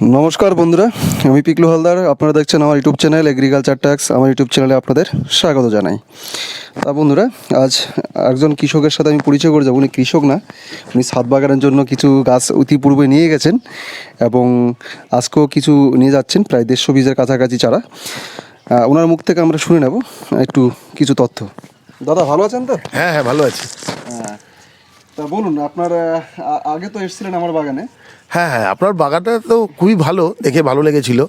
নমস্কার বন্ধুরা আমি পিকলু হালদার। আপনারা দেখছেন আমার ইউটিউব চ্যানেল এগ্রিকালচার ট্যাক্স আমার ইউটিউব চ্যানেলে আপনাদের স্বাগত জানাই। তা বন্ধুরা আজ একজন কৃষকের সাথে আমি পরিচয় করে যাব উনি কৃষক না উনি ছাদ বাগানের জন্য কিছু গাছ ইতিপূর্বে নিয়ে গেছেন এবং আজকেও কিছু নিয়ে যাচ্ছেন প্রায় দেড়শো বীজের কাছাকাছি চারা। ওনার মুখ থেকে আমরা শুনে নেব একটু কিছু তথ্য। দাদা ভালো আছেন তো? হ্যাঁ হ্যাঁ ভালো আছি। হ্যাঁ তা বলুন আপনার আগে তো এসেছিলেন আমার বাগানে। হ্যাঁ হ্যাঁ আপনার বাগানটা তো খুবই ভালো দেখে ভালো লেগেছিল।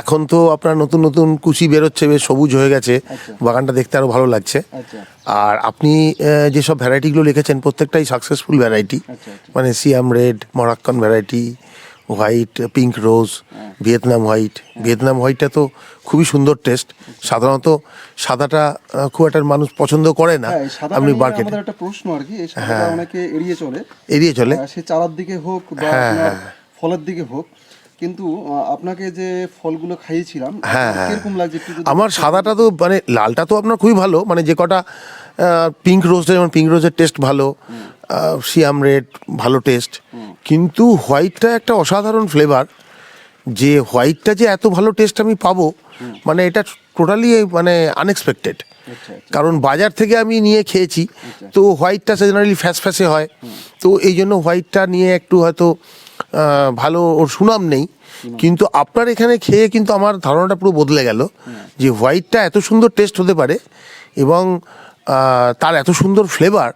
এখন তো আপনার নতুন নতুন কুচি বেরোচ্ছে বেশ সবুজ হয়ে গেছে। আচ্ছা। বাগানটা দেখতে আরও ভালো লাগছে। আচ্ছা। আর আপনি যেসব ভ্যারাইটিগুলো লিখেছেন প্রত্যেকটাই সাকসেসফুল ভ্যারাইটি আচ্ছা, আচ্ছা। মানে Siam red Moroccan variety white pink rose হ্যাঁ। Vietnam white. ভিয়েতনাম হোয়াইটটা তো খুবই সুন্দর টেস্ট। সাধারণত সাদাটা খুব একটা মানুষ পছন্দ করে না। হ্যাঁ আপনি মার্কেটে একটা প্রশ্ন আর কি এই অনেকে এড়িয়ে চলে। এড়িয়ে চলে? সে চারার দিকে হোক বা হ্যাঁ, আপনার ফলের দিকে হোক কিন্তু আপনাকে যে ফলগুলো খাইয়েছিলাম হ্যাঁ, লাগছে আমার সাদাটা তো মানে লালটা তো আপনার খুবই ভালো মানে যে কটা পিঙ্ক রোজটা যেমন পিঙ্ক রোজের টেস্ট ভালো সিয়াম রেড ভালো টেস্ট। কিন্তু হোয়াইটটা একটা অসাধারণ ফ্লেভার যে হোয়াইটটা যে এত ভালো টেস্ট আমি পাবো মানে এটা টোটালি মানে আনএক্সপেক্টেড আচ্ছা, আচ্ছা। কারণ বাজার থেকে আমি নিয়ে খেয়েছি তো হোয়াইটটা জেনারেলি ফ্যাস ফ্যাসে হয়। তো এই জন্য হোয়াইটটা নিয়ে একটু হয়তো ভালো ওর সুনাম নেই। কিন্তু আপনার এখানে খেয়ে কিন্তু আমার ধারণাটা পুরো বদলে গেল যে হোয়াইটটা এত সুন্দর টেস্ট হতে পারে এবং তার এত সুন্দর ফ্লেভার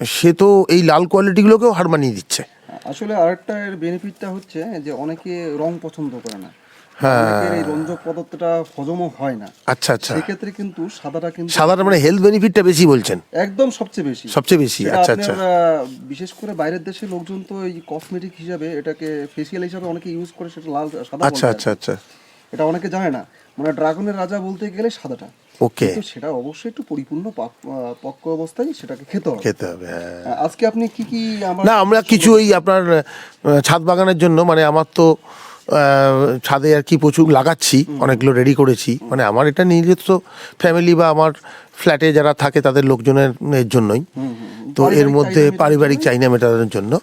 সে তো এই লাল কোয়ালিটিগুলোকেও হার মানিয়ে দিচ্ছে। আসলে আরেকটা এর বেনিফিটটা হচ্ছে যে অনেকে রং পছন্দ করে না। হ্যাঁ। এই রঞ্জক পদার্থটা হজমও হয় না। আচ্ছা আচ্ছা। সেক্ষেত্রে কিন্তু সাদাটা কিন্তু সাদাটা মানে হেলথ বেনিফিটটা বেশি বলছেন? একদম সবচেয়ে বেশি। সবচেয়ে বেশি আচ্ছা আচ্ছা। বিশেষ করে বাইরের দেশের লোকজন তো এই কসমেটিক হিসাবে এটাকে ফেসিয়াল হিসাবে অনেকে ইউজ করে সেটা লাল সাদা আচ্ছা আচ্ছা আচ্ছা। এটা অনেকে জানে না। মানে ড্রাগনের রাজা বলতে গেলে সাদাটা। ওকে। সেটা অবশ্যই একটু পরিপূর্ণ পাক- পক্ক অবস্থায় সেটাকে খেতে হবে। খেতে হবে হ্যাঁ। আজকে আপনি কি কি না আমরা কিছু ওই আপনার ছাদ বাগানের জন্য মানে আমার তো ছাদে আর কি প্রচুর লাগাচ্ছি অনেকগুলো রেডি করেছি। মানে আমার এটা নিজস্ব ফ্যামিলি বা আমার ফ্ল্যাটে যারা থাকে তাদের লোকজনের এর জন্যই। তো এর মধ্যে পারিবারিক চাহিদা মেটানোর জন্য।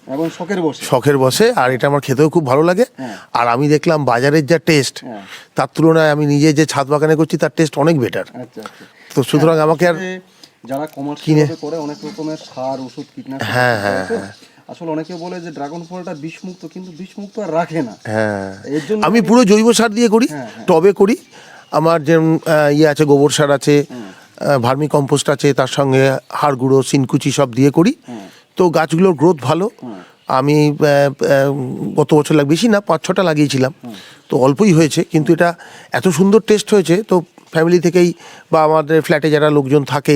শখের বসে। আর এটা আমার খেতেও খুব ভালো লাগে। আর আমি দেখলাম বাজারের যা টেস্ট হ্যাঁ। তার তুলনায় আমি নিজে যে ছাদ বাগানে করছি তার টেস্ট অনেক বেটার আচ্ছা আচ্ছা। তো সুতরাং আমাকে আর যারা কমার্স কিনে- করে অনেক রকমের সার ওষুধ কীটনাশক হ্যাঁ, করে তো। আসলে অনেকে বলে যে ড্রাগন ফলটা বিষমুক্ত কিন্তু বিষমুক্ত আর রাখে না। হ্যাঁ। এর জন্য আমি পুরো জৈব সার দিয়ে করি হ্যাঁ, টবে করি। আমার আহ, ইয়ে আছে গোবর সার আছে ভার্মি কম্পোস্ট আছে তার সঙ্গে হাড় গুঁড়ো সিনকুচি সব দিয়ে করি। তো গাছগুলোর গ্রোথ ভালো। আমি গত বছর লাগ বেশি না পাঁচ ছটা লাগিয়েছিলাম। তো অল্পই হয়েছে কিন্তু এটা এত সুন্দর টেস্ট হয়েছে তো ফ্যামিলি থেকেই বা আমাদের ফ্ল্যাটে যারা লোকজন থাকে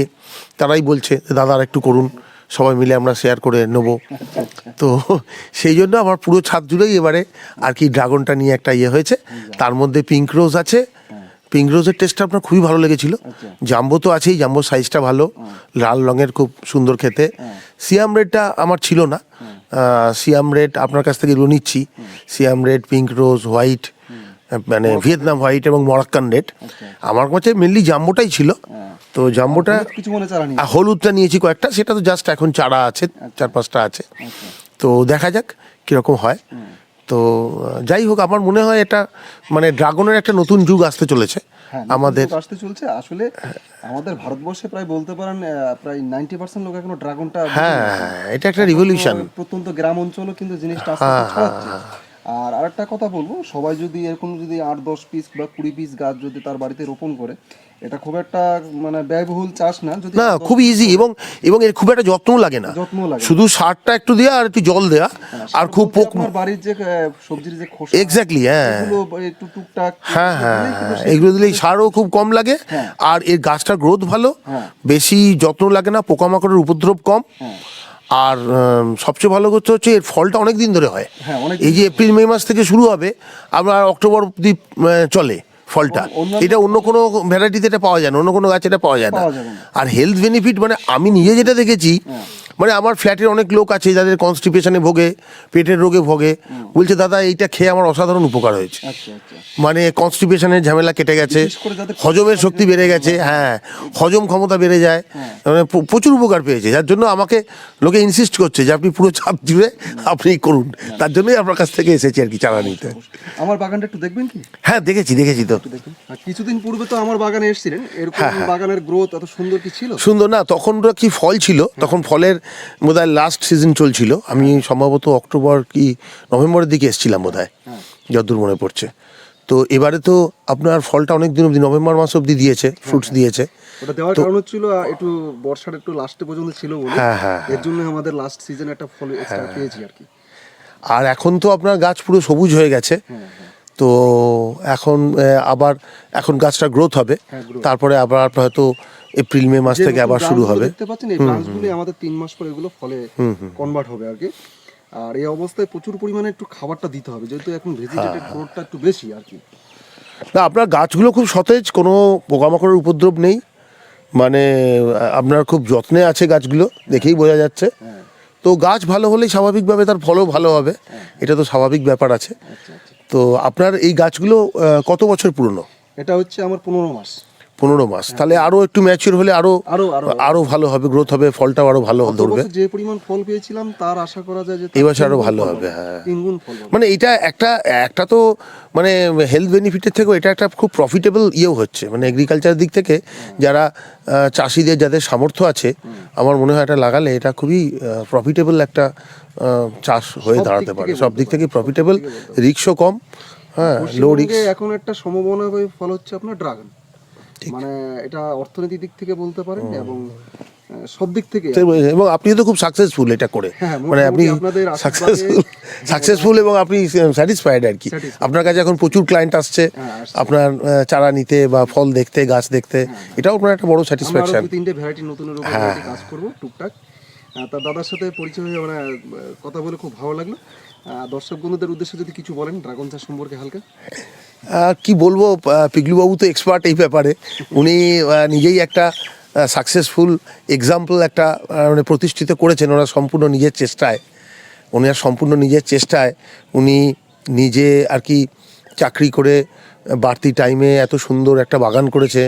তারাই বলছে যে, দাদা আর একটু করুন। সবাই মিলে আমরা শেয়ার করে নেব। তো সেই জন্য আমার পুরো ছাদ জুড়েই এবারে আর কি ড্রাগনটা নিয়ে একটা ইয়ে হয়েছে। তার মধ্যে পিঙ্ক রোজ আছে। পিঙ্ক রোজের টেস্টটা আপনার খুবই ভালো লেগেছিল। জাম্বো তো আছেই জাম্বো সাইজটা ভালো। লাল রঙের খুব সুন্দর খেতে। সিয়াম রেডটা আমার ছিল না। সিয়াম রেড আপনার কাছ থেকে এগুলো নিচ্ছি। Siam red pink rose white মানে ভিয়েতনাম হোয়াইট এবং মরাক্কান রেড আমার কাছে মেনলি জাম্বোটাই ছিল। তো জাম্বোটা কিছু মনে চারা আর হলুদটা নিয়েছি কয়েকটা সেটা তো জাস্ট এখন চারা আছে চার পাঁচটা আছে। তো দেখা যাক কীরকম হয়। তো যাই হোক আমার মনে হয় এটা মানে ড্রাগনের একটা নতুন যুগ আসতে চলেছে। হ্যাঁ, আমাদের আসতে চলছে। আসলে আমাদের ভারতবর্ষে প্রায় বলতে পারেন প্রায় নাইনটি পার্সেন্ট লোক এখনও ড্রাগনটা হ্যাঁ এটা একটা রিভলিউশন প্রত্যন্ত গ্রাম অঞ্চলও কিন্তু জিনিসটা আস্তে হ্যাঁ, আর আরেকটা কথা বলব সবাই যদি এরকম যদি আট দশ পিস বা কুড়ি পিস গাছ যদি তার বাড়িতে রোপণ করে এটা খুব একটা মানে ব্যয়বহুল চাষ না যদি না খুব ইজি এবং এবং এর খুব একটা যত্নও লাগে না যত্নও লাগে শুধু সারটা একটু দেওয়া আর একটু জল দেওয়া আর খুব পোক বাড়ির যে সবজির যে খোসা এক্স্যাক্টলি হ্যাঁ একটু টুকটাক হ্যাঁ হ্যাঁ হ্যাঁ, এগুলো দিলেই সারও খুব কম লাগে হ্যাঁ। আর এর গাছটার গ্রোথ ভালো হ্যাঁ। বেশি যত্ন লাগে না পোকামাকড়ের উপদ্রব কম হ্যাঁ। আর সবচেয়ে ভালো কথা হচ্ছে এর ফলটা অনেক দিন ধরে হয়। হ্যাঁ, এই যে এপ্রিল মে মাস থেকে শুরু হবে আবার অক্টোবর অব্দি চলে ফলটা। এটা অন্য কোনো ভ্যারাইটিতে এটা পাওয়া যায় না অন্য কোনো গাছ এটা পাওয়া যায় না। আর হেলথ বেনিফিট মানে আমি নিজে যেটা দেখেছি মানে আমার ফ্ল্যাটের অনেক লোক আছে যাদের কনস্টিপেশনে ভোগে পেটের রোগে ভোগে। বলছে দাদা এইটা খেয়ে আমার অসাধারণ উপকার হয়েছে। আচ্ছা আচ্ছা। মানে কনস্টিপেশনের ঝামেলা কেটে গেছে। হজমের শক্তি বেড়ে গেছে হ্যাঁ। হজম ক্ষমতা বেড়ে যায়। মানে প্রচুর উপকার পেয়েছে। যার জন্য আমাকে লোকে ইনসিস্ট করছে যে আপনি পুরো চাপ জুড়ে আপনি করুন। তার জন্যই আপনার কাছ থেকে এসেছি আর কি চারা নিতে। আমার বাগানটা একটু দেখবেন কি? হ্যাঁ দেখেছি দেখেছি তো। কিছুদিন পূর্বে তো আমার বাগানে এসেছিলেন। এরকম হ্যাঁ, হ্যাঁ। বাগানের গ্রোথ এত সুন্দর কি ছিল? সুন্দর না তখন কি ফল ছিল? তখন ফলের বোধহয় লাস্ট সিজন চলছিল। আমি সম্ভবত অক্টোবর কি নভেম্বরের দিকে এসেছিলাম বোধহয় যতদূর মনে পড়ছে। তো এবারে তো আপনার ফলটা অনেক দিন অবধি নভেম্বর মাস অবধি দিয়েছে ফ্রুটস দিয়েছে। ওটা দেওয়ার কারণ হচ্ছিল একটু বর্ষার একটু লাস্টে পর্যন্ত ছিল বলে। হ্যাঁ, হ্যাঁ, এর জন্য আমাদের লাস্ট সিজন একটা ফল এক্সট্রা পেয়েছি আর কি। আর এখন তো আপনার গাছ পুরো সবুজ হয়ে গেছে। তো এখন আবার এখন গাছটা গ্রোথ হবে। হ্যাঁ, তারপরে আবার হয়তো এপ্রিল মে মাস থেকে আবার শুরু হবে। দেখতে পাচ্ছেন এই ব্রাঞ্চগুলি আমাদের তিন মাস পরে এগুলো ফলে কনভার্ট হবে আর কি। আর এই অবস্থায় প্রচুর পরিমাণে একটু খাবারটা দিতে হবে যেহেতু এখন ভেজিটেটেড হ্যাঁ, গ্রোথটা একটু বেশি আর কি। না আপনার গাছগুলো খুব সতেজ কোনো পোকামাকড়ের উপদ্রব নেই। মানে আপনার খুব যত্নে আছে গাছগুলো দেখেই বোঝা যাচ্ছে। হ্যাঁ। তো গাছ ভালো হলেই স্বাভাবিকভাবে তার ফলও ভালো হবে। এটা তো স্বাভাবিক ব্যাপার আছে। আচ্ছা আচ্ছা। তো আপনার এই গাছগুলো কত বছর পুরনো? এটা হচ্ছে আমার পনেরো মাস। পনেরো মাস। তাহলে আরও একটু ম্যাচিওর হলে আরও আরো- ভালো হবে গ্রোথ হবে ফলটাও আরও ভালো ধরবে। যে পরিমাণ ফল পেয়েছিলাম তার আশা করা যায় যে এই আরও ভালো হবে, হ্যাঁ। মানে এটা একটা একটা তো মানে হেলথ বেনিফিটের থেকেও এটা একটা খুব প্রফিটেবল ইয়েও হচ্ছে। মানে এগ্রিকালচারের দিক থেকে যারা চাষিদের যাদের সামর্থ্য আছে আমার মনে হয় এটা লাগালে এটা খুবই প্রফিটেবল একটা চাষ হয়ে দাঁড়াতে পারে। সব দিক থেকে প্রফিটেবল রিক্সও কম হ্যাঁ লো রিক্স এখন একটা সম্ভাবনা ফল হচ্ছে আপনার ড্রাগন মানে এটা অর্থনৈতিক দিক থেকে বলতে পারেন এবং সব দিক থেকে এবং আপনি তো খুব সাকসেসফুল এটা করে। হ্যাঁ, মানে আপনি সাকসেসফুল সাকসেসফুল এবং আপনি স্যাটিসফাইড আর কি। আপনার কাছে এখন প্রচুর ক্লায়েন্ট আসছে। হ্যাঁ, আপনার চারা নিতে বা ফল দেখতে গাছ দেখতে এটাও আপনার একটা বড় স্যাটিসফ্যাকশন তিনটে ভ্যারাইটি উপর হ্যাঁ, কাজ করব টুকটাক। তার দাদার সাথে পরিচয় হয়ে মানে কথা বলে খুব ভালো লাগল। দর্শক বন্ধুদের উদ্দেশ্যে যদি কিছু বলেন ড্রাগন চাষ সম্পর্কে হালকা। কি বলব পিগলুবাবু তো এক্সপার্ট এই ব্যাপারে। উনি নিজেই একটা সাকসেসফুল এক্সাম্পল একটা মানে প্রতিষ্ঠিত করেছেন ওনার সম্পূর্ণ নিজের চেষ্টায়। উনি আর সম্পূর্ণ নিজের চেষ্টায় উনি নিজে আর কি চাকরি করে বাড়তি টাইমে এত সুন্দর একটা বাগান করেছে,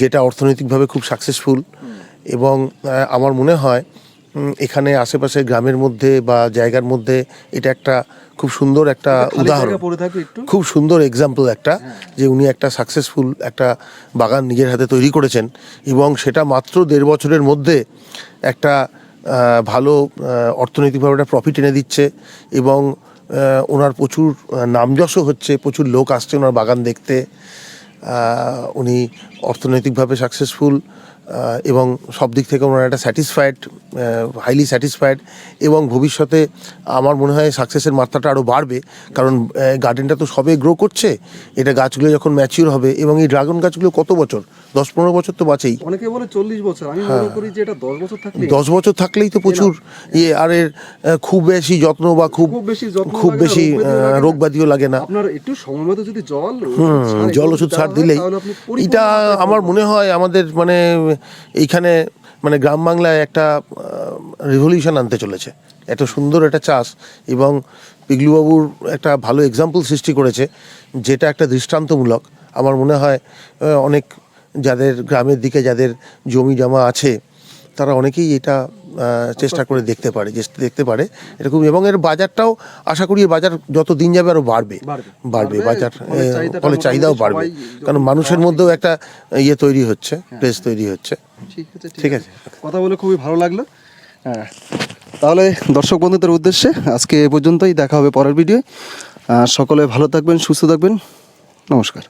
যেটা অর্থনৈতিকভাবে খুব সাকসেসফুল এবং আমার মনে হয় এখানে আশেপাশে গ্রামের মধ্যে বা জায়গার মধ্যে এটা একটা খুব সুন্দর একটা উদাহরণ। খুব সুন্দর এক্সাম্পল একটা যে উনি একটা সাকসেসফুল একটা বাগান নিজের হাতে তৈরি করেছেন এবং সেটা মাত্র দেড় বছরের মধ্যে একটা ভালো অর্থনৈতিকভাবে একটা প্রফিট এনে দিচ্ছে এবং ওনার প্রচুর নামযশও হচ্ছে প্রচুর লোক আসছে ওনার বাগান দেখতে। উনি অর্থনৈতিকভাবে সাকসেসফুল এবং সব দিক থেকে ওনার একটা স্যাটিসফাইড হাইলি স্যাটিসফাইড এবং ভবিষ্যতে আমার মনে হয় সাকসেসের মাত্রাটা আরও বাড়বে কারণ গার্ডেনটা তো সবে গ্রো করছে এটা গাছগুলো যখন ম্যাচিওর হবে এবং এই ড্রাগন গাছগুলো কত বছর? দশ পনেরো বছর তো বাঁচেই। অনেকে বলে চল্লিশ বছর আমি মনে করি যে এটা দশ বছর থাকলে হ্যাঁ। দশ বছর থাকলেই তো প্রচুর। ইয়ে আর এর খুব বেশি যত্ন বা খুব খুব বেশি খুব বেশি রোগ ব্যাধিও লাগে না। আপনার একটু সময় মতো যদি জল হুম, জল ওষুধ সার দিলেই। এটা আমার মনে হয় আমাদের মানে এইখানে মানে গ্রাম বাংলায় একটা রেভলিউশন আনতে চলেছে। এত সুন্দর একটা চাষ এবং পিগলুবাবুর একটা ভালো এক্সাম্পল সৃষ্টি করেছে, যেটা একটা দৃষ্টান্তমূলক। আমার মনে হয় অনেক যাদের গ্রামের দিকে যাদের জমি জমা আছে, তারা অনেকেই এটা চেষ্টা করে দেখতে পারে যে দেখতে পারে। এরকম এবং এর বাজারটাও আশা করি বাজার যত দিন যাবে আরও বাড়বে। বাড়বে। বাজার ফলে চাহিদাও বাড়বে। কারণ মানুষের মধ্যেও একটা ইয়ে তৈরি হচ্ছে প্লেস তৈরি হচ্ছে। ঠিক আছে ঠিক আছে। কথা বলে খুবই ভালো লাগল। হ্যাঁ। তাহলে দর্শক বন্ধুদের উদ্দেশ্যে আজকে এ পর্যন্তই দেখা হবে পরের ভিডিও সকলে ভালো থাকবেন সুস্থ থাকবেন। নমস্কার।